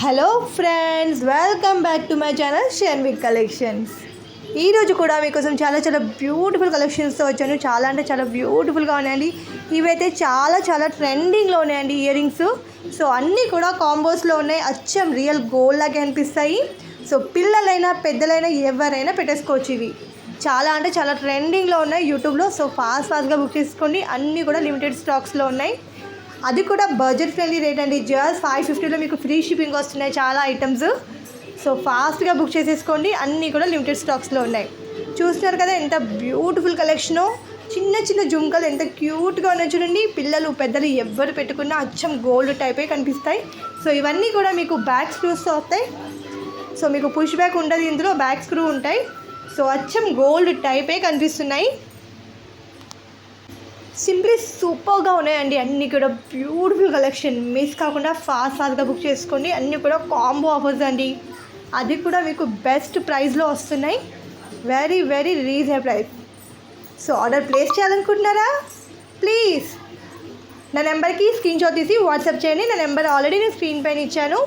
Hello friends welcome back to my channel షెన్విక్ collections ఈరోజు కూడా మీకోసం చాలా చాలా బ్యూటిఫుల్ కలెక్షన్స్తో వచ్చాను. చాలా అంటే చాలా బ్యూటిఫుల్గా ఉన్నాయండి. ఇవైతే చాలా చాలా ట్రెండింగ్లో ఉన్నాయండి ఇయర్ రింగ్స్ సో అన్నీ కూడా కాంబోస్లో ఉన్నాయి. అచ్చం రియల్ గోల్డ్ లాగే అనిపిస్తాయి. సో పిల్లలైనా పెద్దలైనా ఎవరైనా పెట్టేసుకోవచ్చు ఇవి. చాలా అంటే చాలా ట్రెండింగ్లో ఉన్నాయి యూట్యూబ్లో సో ఫాస్ట్ ఫాస్ట్గా బుక్ చేసుకోండి. అన్నీ కూడా లిమిటెడ్ స్టాక్స్లో ఉన్నాయి. అది కూడా బడ్జెట్ ఫ్రెండ్లీ రేట్ అండి. జస్ట్ ఫైవ్ ఫిఫ్టీలో మీకు ఫ్రీ షిప్పింగ్ వస్తున్నాయి చాలా ఐటమ్స్ సో ఫాస్ట్గా బుక్ చేసేసుకోండి. అన్నీ కూడా లిమిటెడ్ స్టాక్స్లో ఉన్నాయి. చూస్తున్నారు కదా ఎంత బ్యూటిఫుల్ కలెక్షను చిన్న చిన్న జుంకలు ఎంత క్యూట్గా ఉన్నాయి చూడండి. పిల్లలు పెద్దలు ఎవరు పెట్టుకున్నా అచ్చం గోల్డ్ టైపే కనిపిస్తాయి. సో ఇవన్నీ కూడా మీకు బ్యాక్ స్క్రూస్తో వస్తాయి. సో మీకు పుష్ బ్యాక్ ఉండదు. ఇందులో బ్యాక్ స్క్రూ ఉంటాయి. సో అచ్చం గోల్డ్ టైపే కనిపిస్తున్నాయి. సింప్లీ సూపర్గా ఉన్నాయండి. అన్నీ కూడా బ్యూటిఫుల్ కలెక్షన్. మిస్ కాకుండా ఫాస్ట్ ఫాస్ట్గా బుక్ చేసుకోండి. అన్నీ కూడా కాంబో ఆఫర్స్ అండి. అది కూడా మీకు బెస్ట్ ప్రైస్లో వస్తున్నాయి. Very very reasonable price so order place చేయాలనుకుంటున్నారా? ప్లీజ్ నా నెంబర్కి స్క్రీన్ షాట్ తీసి వాట్సాప్ చేయండి. నా నెంబర్ ఆల్రెడీ నేను స్క్రీన్ పైన ఇచ్చాను.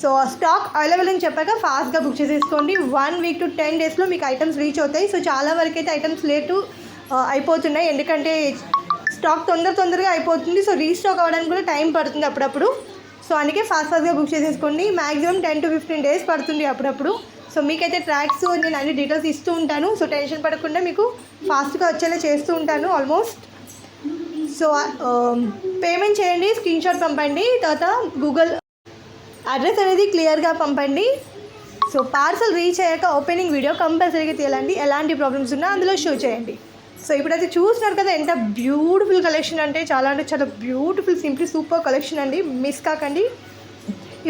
సో స్టాక్ అవైలబుల్ అని చెప్పాక ఫాస్ట్గా బుక్ చేసేసుకోండి. వన్ వీక్ టు టెన్ డేస్లో మీకు ఐటమ్స్ రీచ్ అవుతాయి. సో చాలా వరకు అయితే ఐటమ్స్ లేటు అయిపోతున్నాయి. ఎందుకంటే స్టాక్ తొందర తొందరగా అయిపోతుంది. సో రీస్టాక్ అవ్వడానికి కూడా టైం పడుతుంది అప్పుడప్పుడు. సో అందుకే ఫాస్ట్ ఫాస్ట్గా బుక్ చేసేసుకోండి. Maximum ten to fifteen days పడుతుంది అప్పుడప్పుడు. సో మీకైతే ట్రాక్స్ నేను అన్ని డీటెయిల్స్ ఇస్తూ ఉంటాను. సో టెన్షన్ పడకుండా మీకు ఫాస్ట్గా వచ్చేలా చేస్తూ ఉంటాను ఆల్మోస్ట్ సో పేమెంట్ um, చేయండి స్క్రీన్ షాట్ పంపండి. తర్వాత గూగుల్ అడ్రస్ అనేది క్లియర్గా పంపండి. సో పార్సల్ రీచ్ అయ్యాక ఓపెనింగ్ వీడియో కంపల్సరీగా తీయాలండి. ఎలాంటి ప్రాబ్లమ్స్ ఉన్నా అందులో షో చేయండి. సో ఇప్పుడైతే చూస్తున్నారు కదా ఎంత బ్యూటిఫుల్ కలెక్షన్ అంటే చాలా అంటే చాలా బ్యూటిఫుల్ సింప్లీ సూపర్ కలెక్షన్ అండి. మిస్ కాకండి.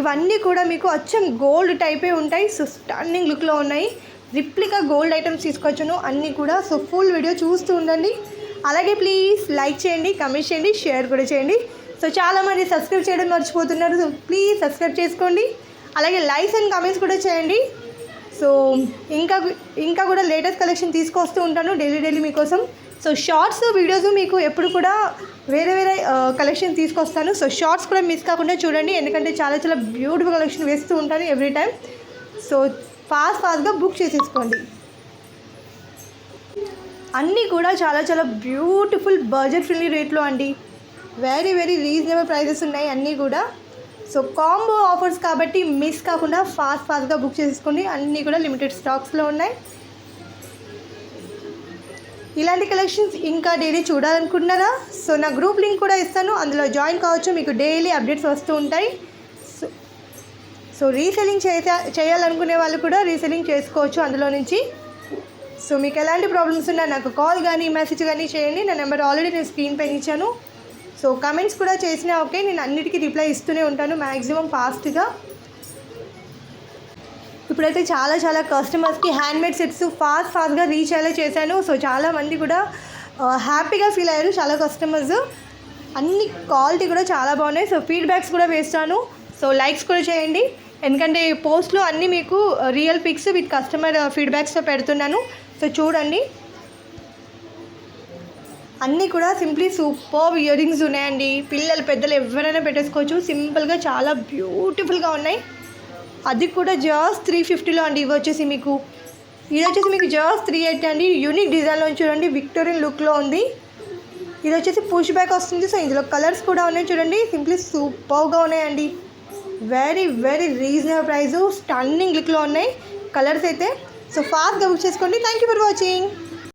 ఇవన్నీ కూడా మీకు అచ్చం గోల్డ్ టైపే ఉంటాయి. సో స్టన్నింగ్ లుక్లో ఉన్నాయి. రిప్లికా గోల్డ్ ఐటమ్స్ తీసుకొచ్చాను. అన్నీ కూడా సో ఫుల్ వీడియో చూస్తూ ఉండండి. అలాగే ప్లీజ్ లైక్ చేయండి కమెంట్ చేయండి షేర్ కూడా చేయండి. సో చాలామంది సబ్స్క్రైబ్ చేయడం మర్చిపోతున్నారు. సో ప్లీజ్ సబ్స్క్రైబ్ చేసుకోండి. అలాగే లైక్స్ అండ్ కమెంట్స్ కూడా చేయండి. సో ఇంకా ఇంకా కూడా లేటెస్ట్ కలెక్షన్ తీసుకొస్తూ ఉంటాను డైలీ డైలీ మీకోసం. సో షార్ట్స్ వీడియోస్ మీకు ఎప్పుడు కూడా వేరే వేరే కలెక్షన్ తీసుకొస్తాను. సో షార్ట్స్ కూడా మిస్ కాకుండా చూడండి. ఎందుకంటే చాలా చాలా బ్యూటిఫుల్ కలెక్షన్ వేస్తూ ఉంటాను ఎవ్రీ టైం సో ఫాస్ట్ ఫాస్ట్గా బుక్ చేసేసుకోండి. అన్నీ కూడా చాలా చాలా బ్యూటిఫుల్ బడ్జెట్ ఫ్రెండ్లీ రేట్లో అండి. వెరీ వెరీ రీజనబుల్ ప్రైజెస్ ఉన్నాయి అన్నీ కూడా. సో కాంబో ఆఫర్స్ కాబట్టి మిస్ కాకుండా ఫాస్ట్ ఫాస్ట్గా బుక్ చేసుకోండి. అన్నీ కూడా లిమిటెడ్ స్టాక్స్లో ఉన్నాయి. ఇలాంటి కలెక్షన్స్ ఇంకా డైలీ చూడాలనుకుంటున్నారా? సో నా గ్రూప్ లింక్ కూడా ఇస్తాను. అందులో జాయిన్ కావచ్చు. మీకు డైలీ అప్డేట్స్ వస్తూ ఉంటాయి. సో సో రీసెల్లింగ్ చేసా చేయాలనుకునే వాళ్ళు కూడా రీసెల్లింగ్ చేసుకోవచ్చు అందులో నుంచి. సో మీకు ఎలాంటి ప్రాబ్లమ్స్ ఉన్నా నాకు కాల్ కానీ మెసేజ్ కానీ చేయండి. నా నెంబర్ ఆల్రెడీ నేను స్క్రీన్ పైన ఇచ్చాను. సో కమెంట్స్ కూడా చేసినా ఓకే నేను అన్నిటికీ రిప్లై ఇస్తూనే ఉంటాను మ్యాక్సిమం ఫాస్ట్గా ఇప్పుడైతే చాలా చాలా కస్టమర్స్కి హ్యాండ్మేడ్ సెట్స్ ఫాస్ట్ ఫాస్ట్గా రీచ్ అయ్యేలా చేశాను. సో చాలా మంది కూడా హ్యాపీగా ఫీల్ అయ్యారు చాలా కస్టమర్స్ అన్ని క్వాలిటీ కూడా చాలా బాగున్నాయి. సో ఫీడ్బ్యాక్స్ కూడా వేస్తాను. సో లైక్స్ కూడా చేయండి. ఎందుకంటే పోస్ట్లో అన్నీ మీకు రియల్ పిక్స్ విత్ కస్టమర్ ఫీడ్బ్యాక్స్తో పెడుతున్నాను. సో చూడండి. అన్నీ కూడా సింప్లీ సూపర్ ఇయర్ రింగ్స్ ఉన్నాయండి. పిల్లలు పెద్దలు ఎవరైనా పెట్టేసుకోవచ్చు. సింపుల్గా చాలా బ్యూటిఫుల్గా ఉన్నాయి. అది కూడా జస్ట్ త్రీ ఫిఫ్టీలో అండి. ఇవి వచ్చేసి మీకు ఇది వచ్చేసి మీకు జస్ట్ త్రీ ఎయిటీ అండి. యూనిక్ డిజైన్లో చూడండి. విక్టోరియన్ లుక్లో ఉంది. ఇది వచ్చేసి పుష్ బ్యాక్ వస్తుంది. సో ఇందులో కలర్స్ కూడా ఉన్నాయి చూడండి. సింప్లీ సూపర్గా ఉన్నాయండి. Very very reasonable price. Stunning లుక్లో ఉన్నాయి కలర్స్ అయితే. సో ఫాస్ట్గా బుక్ చేసుకోండి. Thank you for watching.